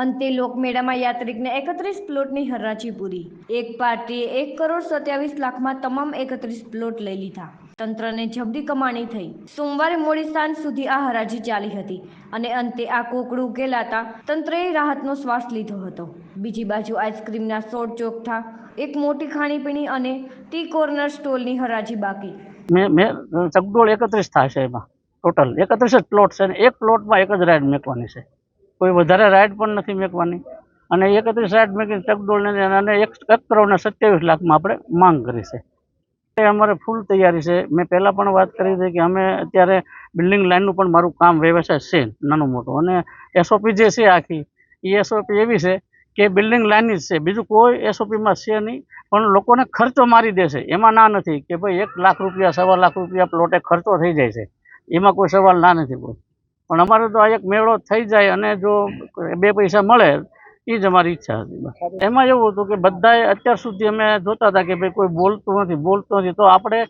અંતે લોકમેળામાં યાત્રિકને એકત્રીસ પ્લોટની હરાજી પૂરી. એક પાર્ટીએ એક કરોડ સત્યાવીસ લાખમાં તમામ એકત્રીસ પ્લોટ લઈ લીધા. તંત્રને જબરી કમાણી થઈ. સોમવારે મોડી સાંજ સુધી આ હરાજી ચાલી હતી અને અંતે આ કોકડું ઉકેલાતા તંત્રએ રાહતનો શ્વાસ લીધો હતો. બીજી બાજુ આઈસ્ક્રીમના સોળ ચોકઠા એક મોટી ખાણીપીણી અને ટી કોર્નર સ્ટોલની હરાજી બાકી. મેં મેં ચકડોળ એકત્રીસ થશે એમાં. ટોટલ એકત્રીસ જ પ્લોટ છે એક પ્લોટમાં એક જ રાઈડ મેકવાની છે. કોઈ વધારે રાઈડ પણ નથી મેકવાની. અને એકત્રીસ રાઈડ મેકીને ચકડોળને અને એક એક કરોડ સત્યાવીસ લાખમાં આપણે માંગ કરી છે. એ અમારે ફૂલ તૈયારી છે. મેં પહેલાં પણ વાત કરી હતી કે અમે અત્યારે બિલ્ડિંગ લાઇનનું પણ મારું કામ વ્યવસાય છે, નાનું મોટું. અને એસઓપી જે છે આખી, એ એસઓપી એવી છે કે બિલ્ડિંગ લાઇનની જ છે. બીજું કોઈ એસઓપીમાં છે નહીં, પણ લોકોને ખર્ચો મારી દેશે એમાં ના નથી કે ભાઈ એક લાખ રૂપિયા, સવા લાખ રૂપિયા પ્લોટે ખર્ચો થઈ જાય છે. એમાં કોઈ સવાલ ના નથી કોઈ પણ અમારે તો આ એક મેળો થઈ જાય અને જો બે પૈસા મળે એ જ અમારી ઈચ્છા હતી એમાં એવું હતું કે બધાએ અત્યાર સુધી અમે જોતા હતા કે ભાઈ કોઈ બોલતું નથી બોલતું નથી, તો આપણે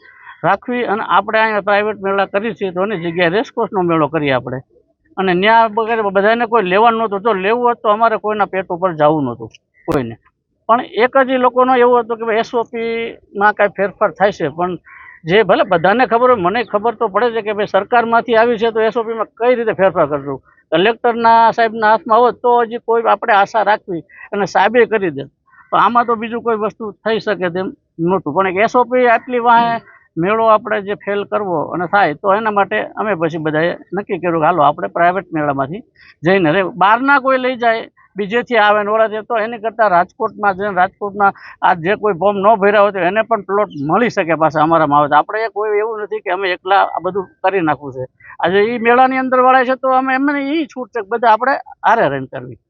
રાખવી અને આપણે અહીંયા પ્રાઇવેટ મેળા કરી છીએ તો એની જગ્યાએ રેસકોર્સનો મેળો કરીએ આપણે. અને ત્યાં વગેરે બધાને કોઈ લેવાનું નહોતું, જો લેવું હોત તો અમારે કોઈના પેટ ઉપર જવું નહોતું, કોઈને. પણ એક જ એ લોકોનો એવું હતું કે ભાઈ એસઓપીમાં કાંઈ ફેરફાર થાય છે, પણ જે ભલે બધાને ખબર હોય, મને ખબર તો પડે છે કે ભાઈ સરકારમાંથી આવી છે, તો એસઓપીમાં કઈ રીતે ફેરફાર કરશું? કલેક્ટરના સાહેબના હાથમાં હોત તો હજી કોઈ આપણે આશા રાખવી અને સાહેબે કરી દે તો આમાં તો બીજું કોઈ વસ્તુ થઈ શકે તેમ નહોતું. પણ એક એસઓપી આટલી વાહે મેળો આપણે જે ફેલ કરવો અને થાય, તો એના માટે અમે પછી બધાએ નક્કી કર્યું હાલો, આપણે પ્રાઇવેટ મેળામાંથી જઈને રે. બહારના કોઈ લઈ જાય બીજેથી આવે ને તો એની કરતાં રાજકોટમાં જઈને રાજકોટમાં આ જે કોઈ ફોર્મ ન ભર્યા હોય તો એને પણ પ્લોટ મળી શકે પાછા અમારામાં આવે તો આપણે કોઈ એવું નથી કે અમે એકલા આ બધું કરી નાખવું છે. આજે એ મેળાની અંદર વાળા છે તો અમે એમને એ છૂટ છે બધા આપણે હારે રહીને કરવી.